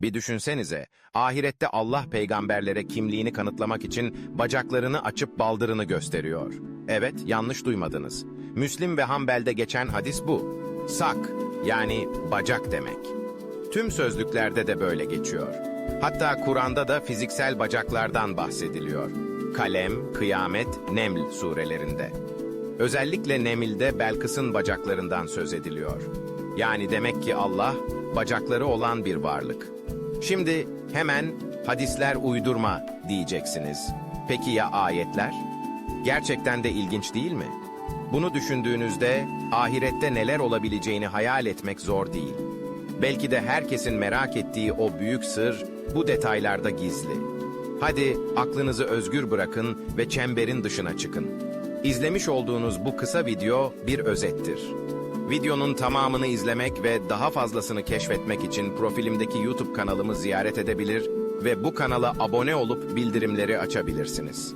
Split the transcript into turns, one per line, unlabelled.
Bir düşünsenize, ahirette Allah peygamberlere kimliğini kanıtlamak için bacaklarını açıp baldırını gösteriyor. Evet, yanlış duymadınız. Müslim ve Hanbel'de geçen hadis bu. Sak, yani bacak demek. Tüm sözlüklerde de böyle geçiyor. Hatta Kur'an'da da fiziksel bacaklardan bahsediliyor. Kalem, Kıyamet, Neml surelerinde. Özellikle Nemil'de Belkıs'ın bacaklarından söz ediliyor. Yani demek ki Allah, bacakları olan bir varlık. Şimdi hemen hadisler uydurma diyeceksiniz. Peki ya ayetler? Gerçekten de ilginç değil mi? Bunu düşündüğünüzde ahirette neler olabileceğini hayal etmek zor değil. Belki de herkesin merak ettiği o büyük sır bu detaylarda gizli. Hadi aklınızı özgür bırakın ve çemberin dışına çıkın. İzlemiş olduğunuz bu kısa video bir özettir. Videonun tamamını izlemek ve daha fazlasını keşfetmek için profilimdeki YouTube kanalımı ziyaret edebilir ve bu kanala abone olup bildirimleri açabilirsiniz.